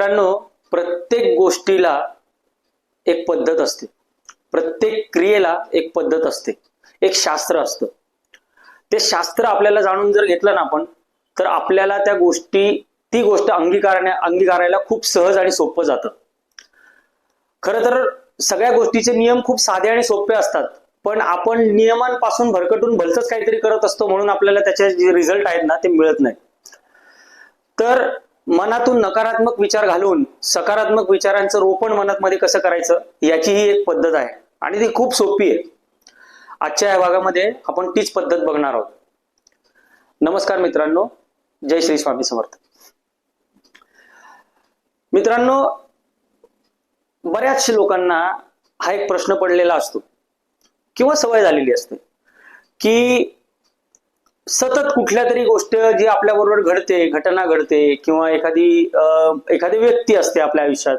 मित्रांनो प्रत्येक गोष्टीला एक पद्धत असते. प्रत्येक क्रियेला एक पद्धत असते. एक शास्त्र असतं. ते शास्त्र आपल्याला जाणून जर घेतलं ना आपण तर आपल्याला त्या गोष्टी ती गोष्ट अंगीकारण्या अंगीकारायला खूप सहज आणि सोपं जातं. खरं तर सगळ्या गोष्टीचे नियम खूप साधे आणि सोपे असतात. पण आपण नियमांपासून भरकटून भलतच काहीतरी करत असतो म्हणून आपल्याला त्याचे जे रिझल्ट आहेत ना ते मिळत नाही. तर मनातून नकारात्मक विचार घालून सकारात्मक विचारांचं रोपण मनात मध्ये कसं करायचं याची ही एक पद्धत आहे. आणि ती खूप सोपी आहे. आजच्या या भागामध्ये आपण तीच पद्धत बघणार आहोत. नमस्कार मित्रांनो. जय श्री स्वामी समर्थ. मित्रांनो बऱ्याचशा लोकांना हा एक प्रश्न पडलेला असतो किंवा सवय झालेली असते की सतत कुठल्या तरी गोष्ट जी आपल्या बरोबर घडते घटना घडते किंवा एखादी एखादी व्यक्ती असते आपल्या आयुष्यात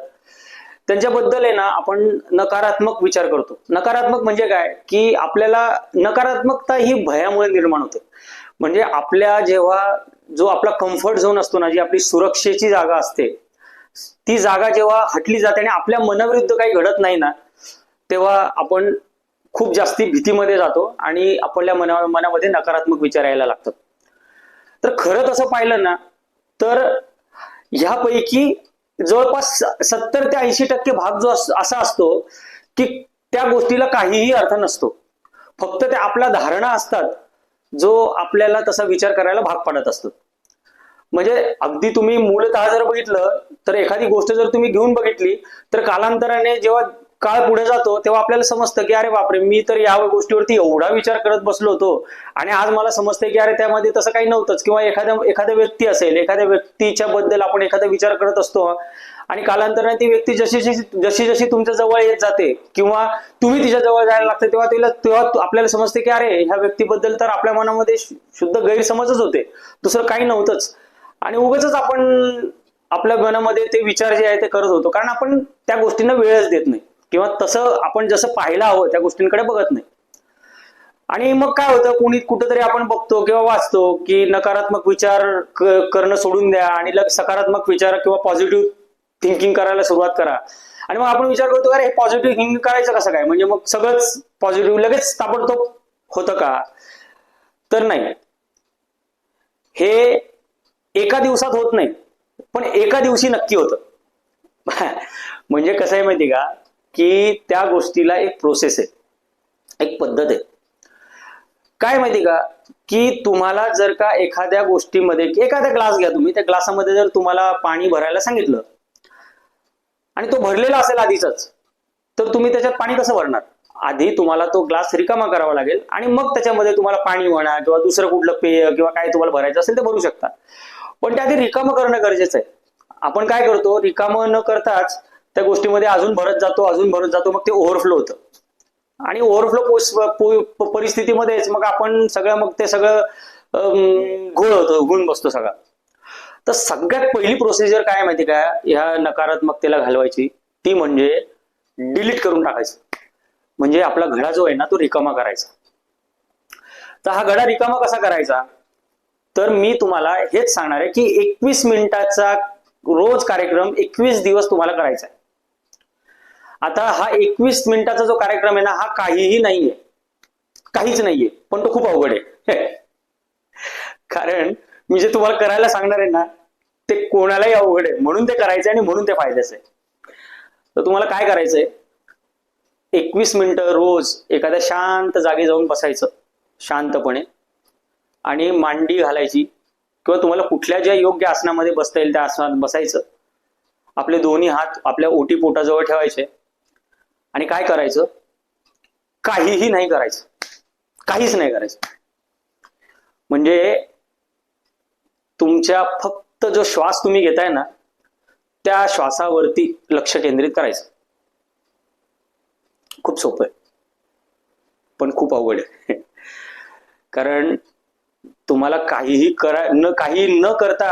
त्यांच्याबद्दल आहे ना आपण नकारात्मक विचार करतो. नकारात्मक म्हणजे काय? की आपल्याला नकारात्मकता ही भयामुळे निर्माण होते. म्हणजे आपल्या जेव्हा जो आपला कम्फर्ट झोन असतो ना जी आपली सुरक्षेची जागा असते ती जागा जेव्हा हटली जाते आणि आपल्या मनाविरुद्ध काही घडत नाही ना तेव्हा आपण खूप जास्ती भीतीमध्ये जातो आणि आपल्या मना मनामध्ये नकारात्मक विचार यायला लागतात. तर खरं तसं पाहिलं ना तर ह्यापैकी जवळपास सत्तर ते ऐंशी टक्के भाग जो अस- असा असतो की त्या गोष्टीला काहीही अर्थ नसतो. फक्त त्या आपल्या धारणा असतात जो आपल्याला तसा विचार करायला भाग पाडत असतो. म्हणजे अगदी तुम्ही मूलतः जर बघितलं तर एखादी गोष्ट जर तुम्ही घेऊन बघितली तर कालांतराने जेव्हा काळ पुढे जातो तेव्हा आपल्याला समजतं की अरे बापरे मी तर या गोष्टीवरती एवढा विचार करत बसलो होतो. आणि आज मला समजते की अरे त्यामध्ये तसं काही नव्हतंच. किंवा एखाद्या एखाद्या व्यक्ती असेल एखाद्या व्यक्तीच्या बद्दल आपण एखादा विचार करत असतो आणि कालांतराने ती व्यक्ती जशी जशी जशी जशी तुमच्या जवळ येत जाते किंवा तुम्ही तिच्या जवळ जायला लागते तेव्हा तिला तेव्हा आपल्याला समजते की अरे ह्या व्यक्तीबद्दल तर आपल्या मनामध्ये शुद्ध गैरसमजच होते. दुसरं काही नव्हतंच. आणि उगच आपण आपल्या मनामध्ये ते विचार जे आहे ते करत होतो कारण आपण त्या गोष्टींना वेळच देत नाही. किंवा तसं आपण जसं पाहायला हवं त्या गोष्टींकडे बघत नाही. आणि मग काय होतं कोणी कुठेतरी आपण बघतो किंवा वाचतो की नकारात्मक विचार करणं सोडून द्या आणि सकारात्मक विचार किंवा पॉझिटिव्ह थिंकिंग करायला सुरुवात करा. आणि मग आपण विचार करतो अरे हे पॉझिटिव्ह थिंकिंग करायचं कसं काय? म्हणजे मग सगळंच पॉझिटिव्ह लगेच ताबडतोब होतं का? तर नाही. हे एका दिवसात होत नाही पण एका दिवशी नक्की होतं. म्हणजे कसं आहे माहिती का? की त्या गोष्टीला एक प्रोसेस आहे. एक पद्धत आहे. काय माहिती का? की तुम्हाला जर का एखाद्या गोष्टीमध्ये एखादा ग्लास घ्या तुम्ही त्या ग्लासामध्ये जर तुम्हाला पाणी भरायला सांगितलं आणि तो भरलेला असेल आधीच तर तुम्ही त्याच्यात पाणी कसं भरणार? आधी तुम्हाला तो ग्लास रिकामा करावा लागेल आणि मग त्याच्यामध्ये तुम्हाला पाणी म्हणा किंवा दुसरं कुठलं पेय किंवा काय तुम्हाला भरायचं असेल ते भरू शकता. पण त्या आधी रिकामं करणं गरजेचं आहे. आपण काय करतो? रिकामं न करताच त्या गोष्टीमध्ये अजून भरत जातो अजून भरत जातो मग ते ओव्हरफ्लो होतं. आणि ओव्हरफ्लो परिस्थितीमध्येच मग आपण सगळं मग ते सगळं घोळ होतं होऊन बसतो सगळा. तर सगळ्यात पहिली प्रोसिजर काय माहिती का? ह्या नकारात्मकतेला घालवायची. ती म्हणजे डिलीट करून टाकायचं. म्हणजे आपला घडा जो आहे ना तो रिकामा करायचा. तर हा घडा रिकामा कसा करायचा? तर मी तुम्हाला हेच सांगणार आहे की एकवीस मिनिटाचा रोज कार्यक्रम एकवीस दिवस तुम्हाला करायचा आहे. आता हा एकवीस मिनिटाचा जो कार्यक्रम आहे ना हा काहीही नाहीये. काहीच नाहीये पण तो खूप अवघड आहे. कारण मी जे तुम्हाला करायला सांगणार आहे ना ते कोणालाही अवघड आहे. म्हणून ते करायचं आणि म्हणून ते फायद्याचं आहे. तर तुम्हाला काय करायचंय? एकवीस मिनिटं रोज एखाद्या शांत जागी जाऊन बसायचं शांतपणे. आणि मांडी घालायची किंवा तुम्हाला कुठल्या ज्या योग्य आसनामध्ये बसता येईल त्या आसनात बसायचं. आपले दोन्ही हात आपल्या ओटी पोटाजवळ ठेवायचे. आणि काय करायचं? काहीही नाही करायचं. काहीच नाही करायचं. म्हणजे तुमच्या फक्त जो श्वास तुम्ही घेताय ना त्या श्वासावरती लक्ष केंद्रित करायचं. खूप सोपं आहे. पण खूप अवघड आहे. कारण तुम्हाला काहीही करा न काही न करता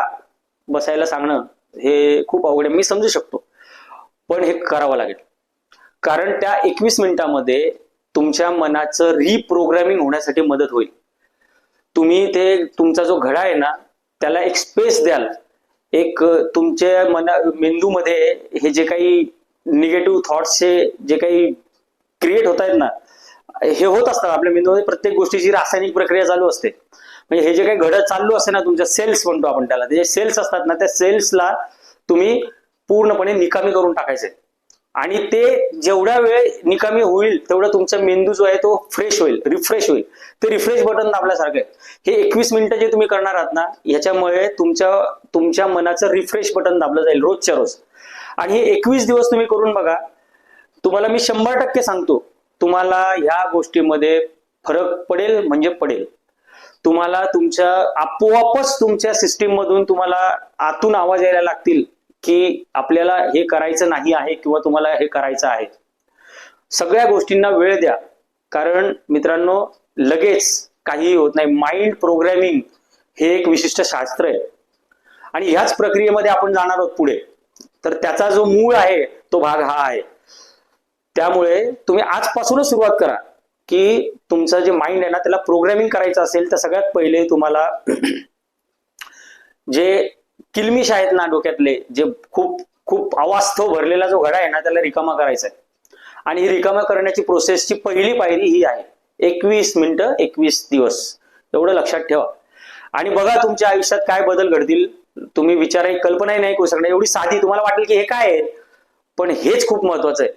बसायला सांगणं हे खूप अवघड आहे. मी समजू शकतो. पण हे करावं लागेल. कारण त्या एकवीस मिनिटामध्ये तुमच्या मनाचं रिप्रोग्रामिंग होण्यासाठी मदत होईल. तुम्ही ते तुमचा जो घडा आहे ना त्याला एक स्पेस द्याल. एक तुमच्या मना मेंदूमध्ये हे जे काही निगेटिव्ह थॉट्सचे जे काही क्रिएट होत आहेत ना हे होत असतात. आपल्या मेंदूमध्ये प्रत्येक गोष्टीची रासायनिक प्रक्रिया चालू असते. म्हणजे हे जे काही घडत चालू असते ना तुमच्या सेल्स म्हणतो आपण त्याला. ते जे सेल्स असतात ना त्या सेल्सला तुम्ही पूर्णपणे निकामी करून टाकायचे. आणि ते जेवढा वेळ निकामी होईल तेवढा तुमचा मेंदू जो आहे तो फ्रेश होईल रिफ्रेश होईल. ते रिफ्रेश बटन दाबल्यासारखं आहे. हे एकवीस मिनिटं जे तुम्ही करणार आहात ना ह्याच्यामुळे तुमच्या तुमच्या मनाचं रिफ्रेश बटन दाबलं जाईल रोजच्या रोज. आणि हे एकवीस दिवस तुम्ही करून बघा. तुम्हाला मी शंभर टक्के सांगतो तुम्हाला ह्या गोष्टीमध्ये फरक पडेल म्हणजे पडेल. तुम्हाला तुमच्या आपोआपच तुमच्या सिस्टीम मधून तुम्हाला आतून आवाज यायला लागतील. की आपल्याला हे करायचं नाही आहे किंवा तुम्हाला हे करायचं आहे. सगळ्या गोष्टींना वेळ द्या. कारण मित्रांनो लगेच काहीही होत नाही. माइंड प्रोग्रॅमिंग हे एक विशिष्ट शास्त्र आहे. आणि ह्याच प्रक्रियेमध्ये आपण जाणार आहोत पुढे. तर त्याचा जो मूळ आहे तो भाग हा आहे. त्यामुळे तुम्ही आजपासूनच सुरुवात करा की तुमचं जे माइंड आहे ना त्याला प्रोग्रॅमिंग करायचं असेल तर सगळ्यात पहिले तुम्हाला जे किलमिश आहेत ना डोक्यातले जे खूप खूप अवास्तव भरलेला जो घडा आहे ना त्याला रिकामा करायचा आहे. आणि ही रिकामा करण्याची प्रोसेसची पहिली पायरी ही आहे. एकवीस मिनिटं एकवीस दिवस. एवढं लक्षात ठेवा. आणि बघा तुमच्या आयुष्यात काय बदल घडतील. तुम्ही विचार कल्पनाही नाही करू शकणार. एवढी साधी तुम्हाला वाटेल की हे काय आहे? पण हेच खूप महत्वाचं आहे.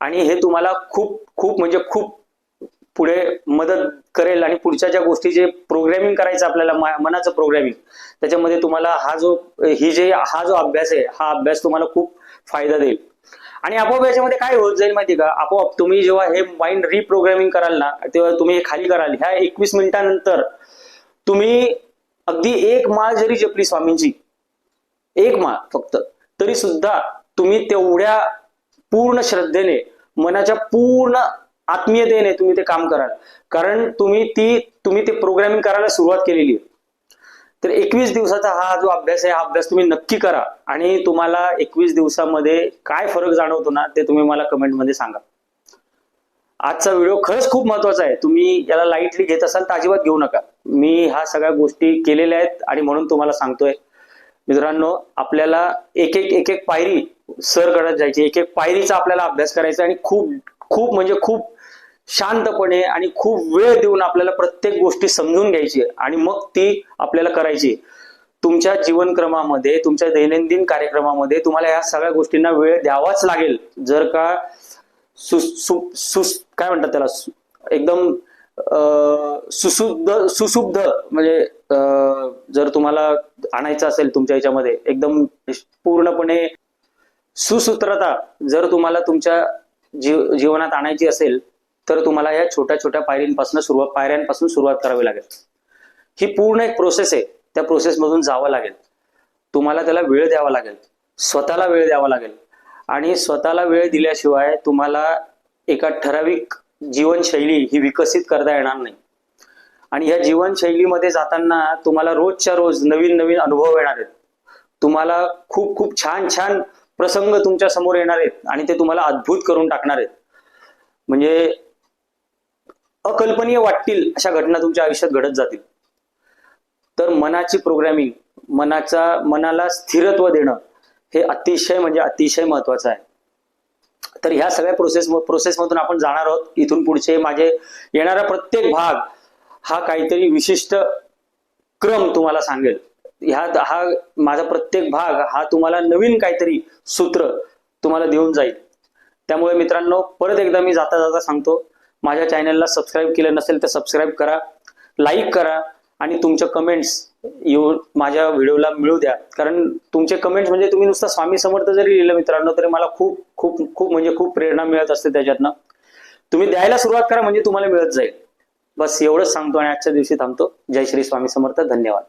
आणि हे तुम्हाला खूप खूप म्हणजे खूप पुढे मदत करेल आणि पुढच्या ज्या गोष्टी जे प्रोग्रॅमिंग करायचं आपल्याला मनाचं प्रोग्रॅमिंग त्याच्यामध्ये तुम्हाला हा जो ही जे हा जो अभ्यास आहे हा अभ्यास तुम्हाला खूप फायदा देईल. आणि आपोआप याच्यामध्ये काय होत जाईल माहिती का? आपोआप तुम्ही जेव्हा हे माइंड रिप्रोग्रॅमिंग कराल ना तेव्हा तुम्ही हे खाली कराल. ह्या एकवीस मिनिटानंतर तुम्ही अगदी एक माळ जरी जपली स्वामींची एक माळ फक्त तरी सुद्धा तुम्ही तेवढ्या पूर्ण श्रद्धेने मनाच्या पूर्ण आत्मीयतेने तुम्ही ते काम कराल. कारण तुम्ही ती तुम्ही ते प्रोग्रामिंग करायला सुरुवात केलेली आहे. तर एकवीस दिवसाचा हा जो अभ्यास आहे हा अभ्यास तुम्ही नक्की करा. आणि तुम्हाला एकवीस दिवसामध्ये काय फरक जाणवतो ना ते तुम्ही मला कमेंटमध्ये सांगा. आजचा व्हिडिओ खरंच खूप महत्त्वाचा आहे. तुम्ही याला लाईटली घेत असाल तर अजिबात घेऊ नका. मी ह्या सगळ्या गोष्टी केलेल्या आहेत आणि म्हणून तुम्हाला सांगतोय. मित्रांनो आपल्याला एक एक एक एक पायरी सर करत जायची. एक एक पायरीचा आपल्याला अभ्यास करायचा आणि खूप खूप म्हणजे खूप शांतपणे आणि खूप वेळ देऊन आपल्याला प्रत्येक गोष्टी समजून घ्यायची आणि मग ती आपल्याला करायची. तुमच्या जीवनक्रमामध्ये तुमच्या दैनंदिन कार्यक्रमामध्ये तुम्हाला या सगळ्या गोष्टींना वेळ द्यावाच लागेल. जर का सु सु सुस काय म्हणतात त्याला? एकदम सुशुद्ध सुशुद्ध म्हणजे जर तुम्हाला आणायचं असेल तुमच्या याच्यामध्ये एकदम पूर्णपणे सुसूत्रता जर तुम्हाला तुमच्या जीव जीवनात आणायची असेल तर तुम्हाला या छोट्या छोट्या पायरींपासून सुरुवात पायऱ्यांपासून सुरुवात करावी लागेल. ही पूर्ण एक प्रोसेस आहे. त्या प्रोसेसमधून जावं लागेल. तुम्हाला त्याला वेळ द्यावा लागेल. स्वतःला वेळ द्यावा लागेल. आणि स्वतःला वेळ दिल्याशिवाय तुम्हाला एका ठराविक जीवनशैली ही विकसित करता येणार नाही. आणि ह्या जीवनशैलीमध्ये जाताना तुम्हाला रोजच्या रोज नवीन नवीन अनुभव येणार आहेत. तुम्हाला खूप खूप छान छान प्रसंग तुमच्यासमोर येणार आहेत. आणि ते तुम्हाला अद्भुत करून टाकणार आहेत. म्हणजे अकल्पनीय वाटतील अशा घटना तुमच्या आयुष्यात घडत जातील. तर मनाची प्रोग्रॅमिंग मनाचा मनाला स्थिरत्व देणं हे अतिशय म्हणजे अतिशय महत्वाचं आहे. तर ह्या सगळ्या प्रोसेस प्रोसेसमधून आपण जाणार आहोत. इथून पुढचे माझे येणारा प्रत्येक भाग हा काहीतरी विशिष्ट क्रम तुम्हाला सांगेल. ह्या हा माझा प्रत्येक भाग हा तुम्हाला नवीन काहीतरी सूत्र तुम्हाला देऊन जाईल. त्यामुळे मित्रांनो परत एकदा मी जाता जाता सांगतो माझ्या चॅनलला सबस्क्राईब केलं नसेल तर सबस्क्राईब करा लाईक करा आणि तुमच्या कमेंट्स येऊन माझ्या व्हिडिओला मिळू द्या. कारण तुमचे कमेंट्स म्हणजे तुम्ही नुसतं स्वामी समर्थ जरी लिहिलं मित्रांनो तरी मला खूप खूप खूप म्हणजे खूप प्रेरणा मिळत असते त्याच्यातनं. तुम्ही द्यायला सुरुवात करा म्हणजे तुम्हाला मिळत जाईल. बस एवढंच सांगतो आणि आजच्या दिवशी थांबतो. जय श्री स्वामी समर्थ. धन्यवाद.